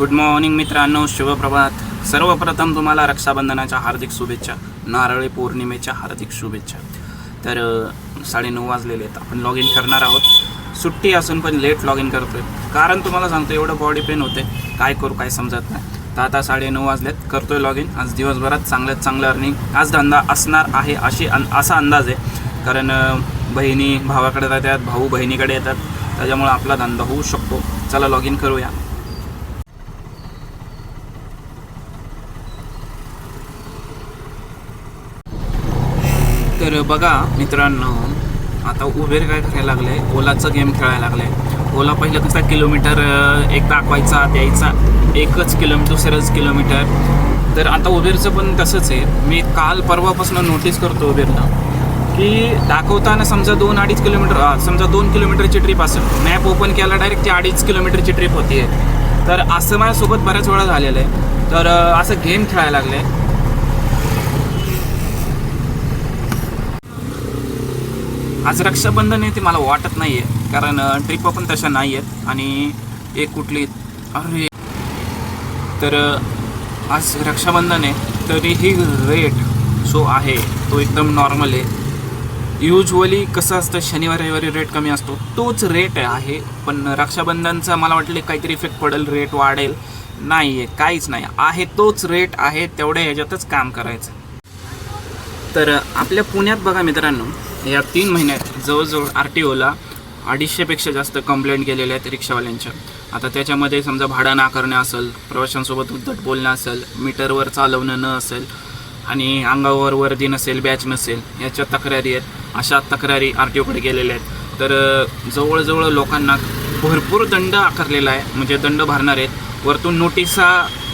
Good morning मित्रांनो. शुभप्रभात. सर्वप्रथम तुम्हाला रक्षाबंधनाच्या हार्दिक शुभेच्छा. नारळी पौर्णिमेच्या हार्दिक शुभेच्छा. तर साडे साडेनऊ वाजलेले आहेत. आपण लॉग इन करणार आहोत. सुट्टी असून पण लेट लॉग इन करतोय. कारण तुम्हाला सांगतो एवढं बॉडी पेन होते काय करू काय समजत नाही. तर आता साडेनऊ वाजलेत. करतोय लॉग इन आज दिवसभरात चांगल्यात चांगलं अर्निंग आज धंदा असणार आहे अशी अन असा अंदाज आहे. कारण बहिणी भावाकडे जातात भाऊ बहिणीकडे येतात. त्याच्यामुळे आपला धंदा होऊ शकतो. चला लॉग इन करूया तर बघा मित्रांनो आता उबेर काय करायला लागले? ओलाचं गेम खेळायला लागले. ओला पहिलं कसा किलोमीटर एक दाखवायचा द्यायचा एकच किलोमीटर दुसरंच किलोमीटर तर आता उबेरचं पण तसंच आहे. मी काल परवापासून नोटीस करतो उबेरला की दाखवताना समजा दोन अडीच किलोमीटर समजा दोन किलोमीटरची ट्रिप असेल. मॅप ओपन केला डायरेक्ट ती अडीच किलोमीटरची ट्रिप होती आहे तर असं माझ्यासोबत बऱ्याच वेळा झालेलं आहे. तर असं गेम खेळायला लागले. आज रक्षाबंधन आहे ते मला वाटत नाही आहे कारण ट्रिप पण तशा नाही आहेत आणि एक कुठली अरे! तर आज रक्षाबंधन आहे. तरीही रेट जो आहे तो एकदम नॉर्मल आहे. युजली कसं असतं शनिवार रविवारी रेट कमी असतो. तोच रेट आहे. पण रक्षाबंधनचा मला वाटलं काहीतरी इफेक्ट पडेल रेट वाढेल. नाही आहे काहीच नाही. आहे तोच रेट आहे तेवढ्या ह्याच्यातच काम करायचं. तर आपल्या पुण्यात बघा मित्रांनो या तीन महिन्यात जवळजवळ आर टी ओला अडीचशेपेक्षा जास्त कंप्लेंट केलेल्या आहेत रिक्षावाल्यांच्या. आता त्याच्यामध्ये समजा भाडं नाकारणं असेल प्रवाशांसोबत उद्धट बोलणं असेल मीटरवर चालवणं न असेल आणि अंगावर वर्दी नसेल बॅच नसेल याच्या तक्रारी आहेत. अशा तक्रारी आर टी ओकडे गेलेल्या आहेत. तर जवळजवळ लोकांना भरपूर दंड आकारलेला आहे. म्हणजे दंड भरणार आहेत. वरतून नोटिसा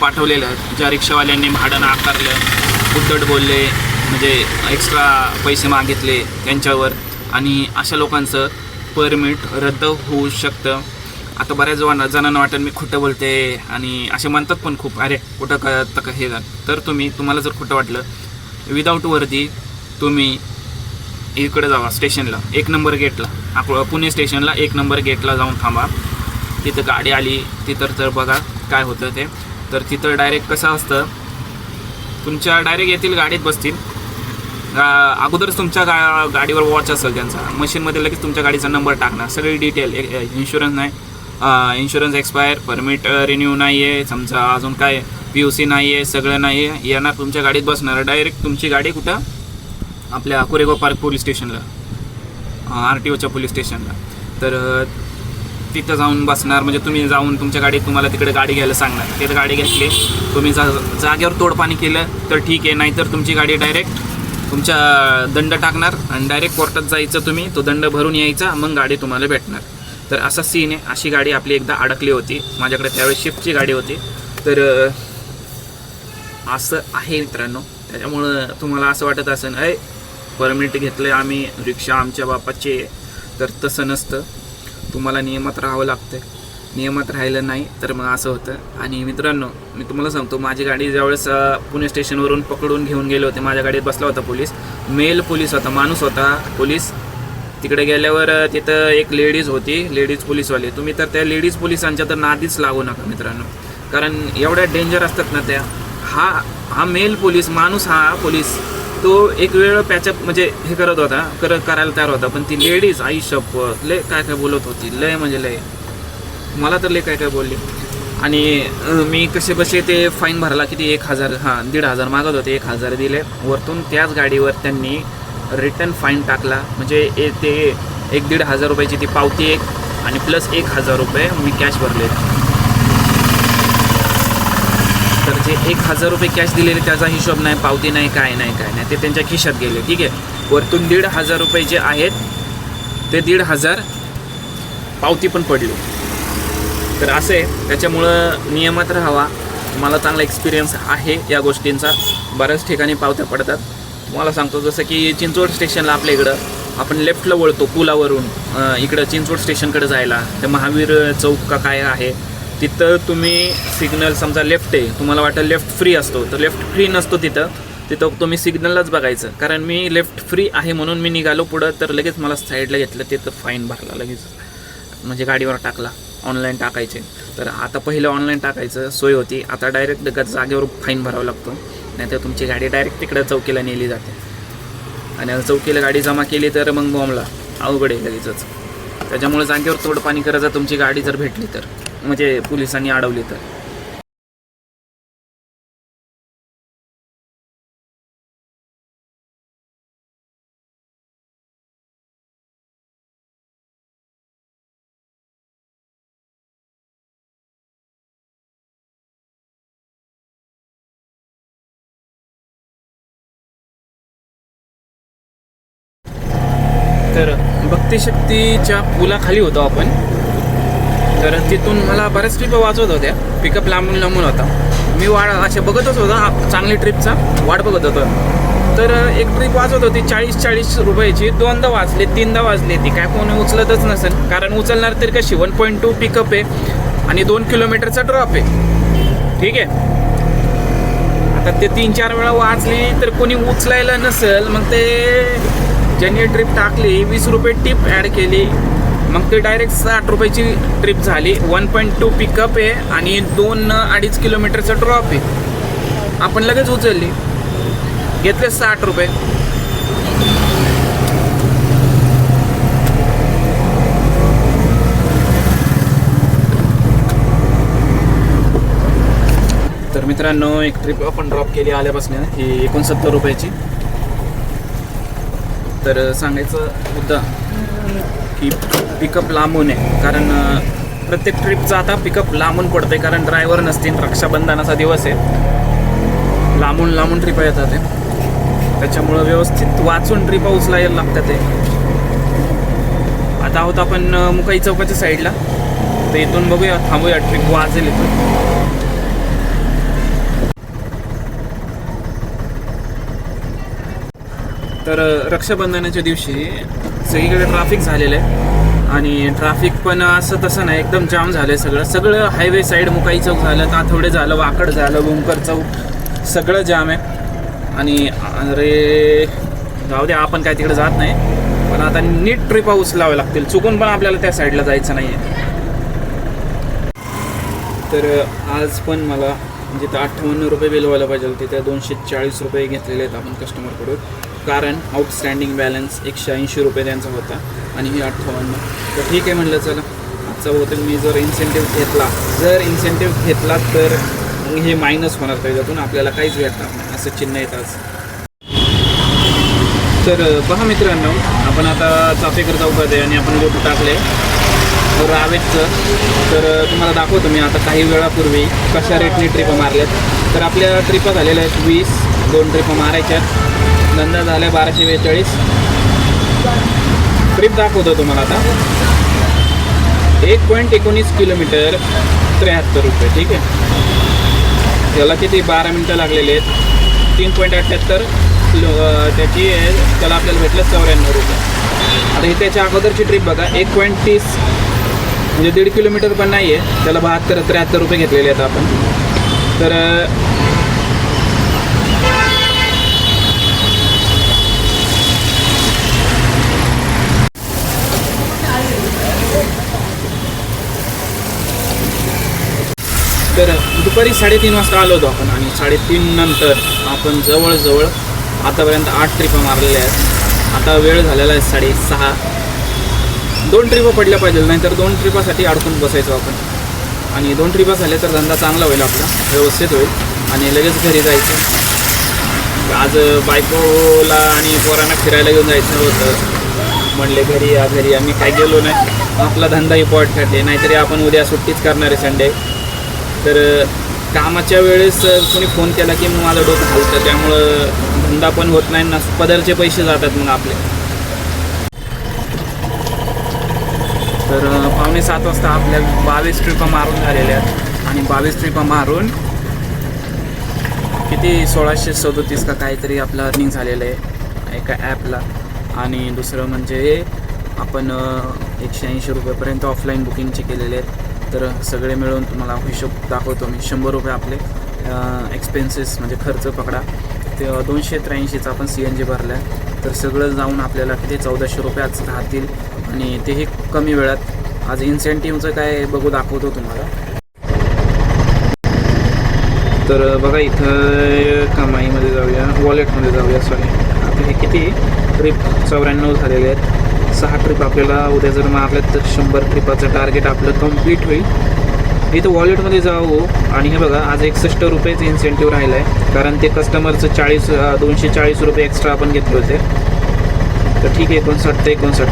पाठवलेल्या आहेत. ज्या रिक्षावाल्यांनी भाडं नाकारलं उद्धट बोलले म्हणजे एक्स्ट्रा पैसे मागितले त्यांच्यावर आणि अशा लोकांचं परमिट रद्द होऊ शकतं. आता बऱ्याच जण जणांना वाटेल मी खोटं बोलते आणि असे म्हणतात पण खूप अरे कुठं का हे झालं. तर तुम्ही तुम्हाला जर खोटं वाटलं विदाऊट वर्दी तुम्ही इकडे जावा स्टेशनला एक नंबर गेटला. आपलं पुणे स्टेशनला एक नंबर गेटला जाऊन थांबा. तिथं गाडी आली तिथं तर बघा काय होतं ते. तर तिथं डायरेक्ट कसं असतं तुमच्या डायरेक्ट येतील गाडीत बसतील. अगोदरच तुमच्या गा गाडीवर वॉच असेल त्यांचा. मशीनमध्ये लगेच तुमच्या गाडीचा नंबर टाकणार. सगळी डिटेल इन्शुरन्स नाही. इन्शुरन्स एक्सपायर परमिट रिन्यू नाही आहे समजा अजून काय पी यू सी नाही आहे सगळं नाही आहे येणार तुमच्या गाडीत बसणार. डायरेक्ट तुमची गाडी कुठं? आपल्या कोरेगाव पार्क पोलीस स्टेशनला. आर टी ओच्या पोलीस स्टेशनला. तर तिथं जाऊन बसणार. म्हणजे तुम्ही जाऊन तुमच्या गाडीत तुम्हाला तिकडे गाडी घ्यायला सांगणार. तिथं गाडी घेतली. तुम्ही जा जागेवर तोडपाणी केलं तर ठीक आहे. नाहीतर तुमची गाडी डायरेक्ट तुमच्या दंड टाकणार आणि डायरेक्ट कोर्टात जायचं तुम्ही तो दंड भरून यायचा मग गाडी तुम्हाला भेटणार. तर असा सीन आहे. अशी गाडी आपली एकदा अडकली होती. माझ्याकडे त्यावेळेस शिफ्टची गाडी होती. तर असं आहे मित्रांनो. त्याच्यामुळं तुम्हाला असं वाटत असेल अय परमिट घेतलं आम्ही रिक्षा आमच्या बापाचे. तर तसं नसतं. तुम्हाला नियमात राहावं लागतं नियमात राहिलं नाही तर मग असं होतं. आणि मित्रांनो मी तुम्हाला सांगतो माझी गाडी ज्यावेळेस पुणे स्टेशनवरून पकडून घेऊन गेले होते माझ्या गाडीत बसला होता पोलीस. मेल पोलीस होता माणूस होता पोलीस. तिकडे गेल्यावर तिथं एक लेडीज होती लेडीज पोलीसवाले. तुम्ही तर त्या लेडीज पोलिसांच्या तर नादीच लागू नका मित्रांनो. कारण एवढ्या डेंजर असतात ना त्या. हा हा मेल पोलीस माणूस हा पोलीस. तो एक वेळ पॅचअप म्हणजे हे करत होता कर करायला तयार होता. पण ती लेडीज आई शपथ लय काय काय बोलत होती लय म्हणजे लय. मला तर लय काय काय बोलली. आणि मी कसे बसे ते फाईन भरला किती? एक हजार हां दीड हजार मागत होते एक हजार दिले. वरतून त्याच गाडीवर त्यांनी रिटर्न फाईन टाकला. म्हणजे ए- ते एक दीड हजार रुपयाची ती पावती एक आणि प्लस एक हजार रुपये मी कॅश भरले. तर जे एक हजार रुपये कॅश दिलेले त्याचा हिशोब नाही पावती नाही काय नाही काय नाही. ते त्यांच्या खिशात गेले ठीक आहे? वरतून दीड हजार रुपये जे आहेत ते दीड हजार पावती पण पडली. तर असं आहे. त्याच्यामुळं नियमात राहावा. मला चांगला एक्सपिरियन्स आहे या गोष्टींचा. बऱ्याच ठिकाणी पावत्या पडतात. तुम्हाला सांगतो जसं की चिंचवड स्टेशनला आपल्या इकडं आपण लेफ्टला वळतो पुलावरून इकडं चिंचवड स्टेशनकडे जायला. ते महावीर चौक का काय आहे तिथं तुम्ही सिग्नल समजा लेफ्ट आहे तुम्हाला वाटतं लेफ्ट फ्री असतो. तर लेफ्ट फ्री नसतो तिथं. तिथं तुम्ही सिग्नललाच बघायचं. कारण मी लेफ्ट फ्री आहे म्हणून मी निघालो पुढं तर लगेच मला साईडला घेतलं तिथं फाईन भरला लगेच. म्हणजे गाडीवर टाकला. ऑनलाईन टाकायचे. तर आता पहिलं ऑनलाईन टाकायचं सोय होती. आता डायरेक्ट जागेवर फाईन भरावा लागतो. नाहीतर तुमची गाडी डायरेक्ट तिकडं चौकीला नेली जाते. आणि चौकीला गाडी जमा केली तर मग बॉम्बला अवघड आहे लगेचच. त्याच्यामुळे जागेवर तोडपाणी करायचं तुमची गाडी जर भेटली तर. म्हणजे पोलिसांनी अडवली तर. तर भक्तिशक्तीच्या पुलाखाली होतो आपण. तर तिथून मला बऱ्याच ट्रिप वाचवत होत्या. पिकअप लांबून लांबून होता. मी वाढ असे बघतच होता. हा चांगली ट्रिपचा वाट बघत होतो. तर एक ट्रिप वाचत होती चाळीस चाळीस रुपयाची. दोनदा वाचले तीनदा वाजले ती. काय कोणी उचलतच नसेल. कारण उचलणार तरी कशी? वन पॉईंट टू पिकअप आहे. आणि दोन किलोमीटरचा ड्रॉप आहे. ठीक आहे? आता ते तीन चार वेळा वाचली तर कोणी उचलायला नसेल मग ते ज्यांनी ट्रिप टाकली वीस रुपये टिप ॲड केली. मग ते डायरेक्ट साठ रुपयाची ट्रिप झाली. वन पॉईंट टू पिकअप आहे आणि दोन अडीच किलोमीटरचा ड्रॉप आहे. आपण लगेच उचलली. घेतले साठ रुपये. तर मित्रांनो एक ट्रिप आपण ड्रॉप केली आल्यापासून ही एकोणसत्तर रुपयाची. तर सांगायचं मुद्दा की पिकअप लांबून आहे. कारण प्रत्येक ट्रिपचा आता पिकअप लांबून पडतंय. कारण ड्रायव्हर नसतील रक्षाबंधनाचा दिवस आहे. लांबून लांबून ट्रिपा येतात ते. त्याच्यामुळं व्यवस्थित वाचून ट्रिपा उचलायला लागतात ते. आता आहोत आपण मुकाई चौकाच्या साईडला तर इथून बघूया थांबूया ट्रिप वाचेल इथून. तर रक्षाबंधनाच्या दिवशी सगळीकडे ट्राफिक झालेलं आहे. आणि ट्राफिक पण असं तसं नाही एकदम जाम झालं आहे सगळं. सगळं हायवे साईड मुकाई चौक झालं ताथवडे झालं वाकड झालं भूमकर चौक. सगळं जाम आहे. आणि अरे जाऊ दे आपण काय तिकडे जात नाही. पण आता नीट ट्रिपा लावावे लागतील. चुकून पण आपल्याला त्या साईडला जायचं नाही आहे तर आज पण मला म्हणजे जिथं अठ्ठावन्न रुपये बिल व्हायला पाहिजे त्या दोनशे चाळीस रुपये घेतलेले आहेत आपण कस्टमरकडून कारण आउटस्टँडिंग बॅलन्स एकशे ऐंशी रुपये त्यांचा होता आणि ही अठ्ठावन्न तर ठीक आहे म्हणलं चला. आजचा बहुतेक मी जर इन्सेंटिव्ह घेतला जर इन्सेंटिव्ह घेतला तर हे मायनस होणार त्याच्यातून आपल्याला काहीच भेटणार नाही असं चिन्ह येतात तर पहा मित्रांनो आपण आता चाफेकर चौकात आहे आणि आपण लोक टाकले रावेतचं. तर तुम्हाला दाखवतो मी आता काही वेळापूर्वी कशा रेटने ट्रिप मारल्यात. तर आपल्या ट्रिपा झालेल्या आहेत वीस दोन ट्रिपं मारायच्या आहेत धंदा झाल्या बाराशे बेचाळीस. ट्रिप दाखवतो तुम्हाला आता. एक पॉईंट एकोणीस किलोमीटर त्र्याहत्तर रुपये ठीक आहे? त्याला किती? बारा मिनटं लागलेले आहेत. तीन पॉईंट अठ्ठ्याहत्तर किलो त्याची आहे, त्याला आपल्याला भेटलं चौऱ्याण्णव रुपये. आता ही त्याच्या अगोदरची ट्रिप बघा. एक पॉईंट तीस म्हणजे दीड किलोमीटर पण नाही आहे त्याला बहात्तर त्र्याहत्तर रुपये घेतलेले आहेत आपण. तर तर दुपारी साडेतीन वाजता आलो होतो आपण आणि साडेतीन नंतर आपण जवळजवळ आतापर्यंत आठ ट्रिपा मारलेल्या आहेत. आता वेळ झालेला आहे साडेसहा. दोन ट्रिपा पडल्या पाहिजे नाहीतर दोन ट्रिपासाठी अडकून बसायचो आपण. आणि दोन ट्रिपा झाल्या तर धंदा चांगला होईल आपला व्यवस्थित होईल आणि लगेच घरी जायचं. आज बायकोला आणि पोरांना फिरायला घेऊन जायचं होतं. म्हणले घरी या घरी आम्ही काय गेलो नाही. आपला धंदाही पॉट ठरले नाहीतरी आपण उद्या सुट्टीच करणार आहे संडे. तर कामाच्या वेळेस कोणी फोन केला की मग माझं डोकं हलतं त्यामुळं धंदा पण होत नाही ना पदरचे पैसे जातात मग आपले. तर पावणे सात वाजता आपल्या बावीस ट्रिपा मारून झालेल्या आहेत आणि बावीस ट्रिपा मारून किती सोळाशे सदोतीस का काहीतरी आपलं अर्निंग झालेलं आहे एका ॲपला आणि दुसरं म्हणजे आपण एकशे ऐंशी रुपयेपर्यंत ऑफलाईन बुकिंगचे केलेले आहेत. तर सगळे मिळून तुम्हाला हिशोब दाखवतो मी. शंभर रुपये आपले एक्सपेन्सेस म्हणजे खर्च पकडा. ते दोनशे त्र्याऐंशीचा आपण सी एन जी भरला आहे. तर सगळं जाऊन आपल्याला किती चौदाशे रुपयाच राहतील आणि तेही कमी वेळात. आज इन्सेंटिव्हचं काय बघू दाखवतो तुम्हाला. तर बघा इथं कमाईमध्ये जाऊया वॉलेटमध्ये जाऊया सॉरी आता हे किती? ट्रिप चौऱ्याण्णव झालेले आहेत. सहा ट्रिप आपल्याला उद्या जर मारल्यात तर शंभर ट्रिपाचं टार्गेट आपलं कंप्लीट होईल. इथं वॉलेटमध्ये जाऊ आणि हे बघा आज एकसष्ट रुपयेच इन्सेंटिव्ह राहिलं आहे कारण ते कस्टमरचं चाळीस दोनशे चाळीस रुपये एक्स्ट्रा आपण घेतले होते. तर ठीक आहे एकोणसाठ ते एकोणसाठ.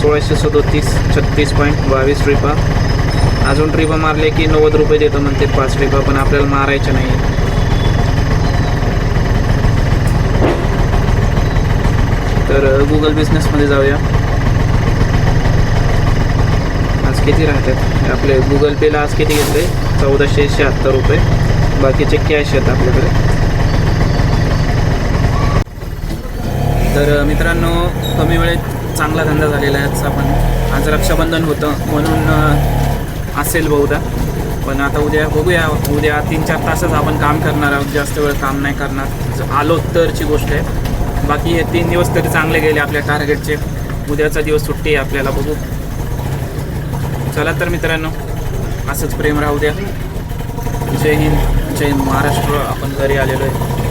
सोळाशे सदोतीस छत्तीस पॉईंट बावीस ट्रिपा अजून ट्रिपा मारले की नव्वद रुपये देतो म्हणते पाच ट्रिपा पण आपल्याला मारायच्या नाही. तर गुगल बिझनेसमध्ये जाऊया. आज किती राहतात? आपले गुगल पेला आज किती घेतले? चौदाशे शहात्तर रुपये. बाकीचे कॅश आहेत आपल्याकडे. तर मित्रांनो कमी वेळेत चांगला धंदा झालेला आहे आजचा पण आज रक्षाबंधन होतं म्हणून असेल बहुधा. पण आता उद्या बघूया. उद्या तीन चार तासच आपण काम करणार आहोत. जास्त वेळ काम नाही करणार. आलो तरची गोष्ट आहे. बाकी हे तीन दिवस तरी चांगले गेले आपल्या टार्गेटचे उद्याचा दिवस सुट्टी आहे आपल्याला बघू. चला तर मित्रांनो असंच प्रेम राहू द्या. जय हिंद जय महाराष्ट्र. आपण घरी आलेलो आहे.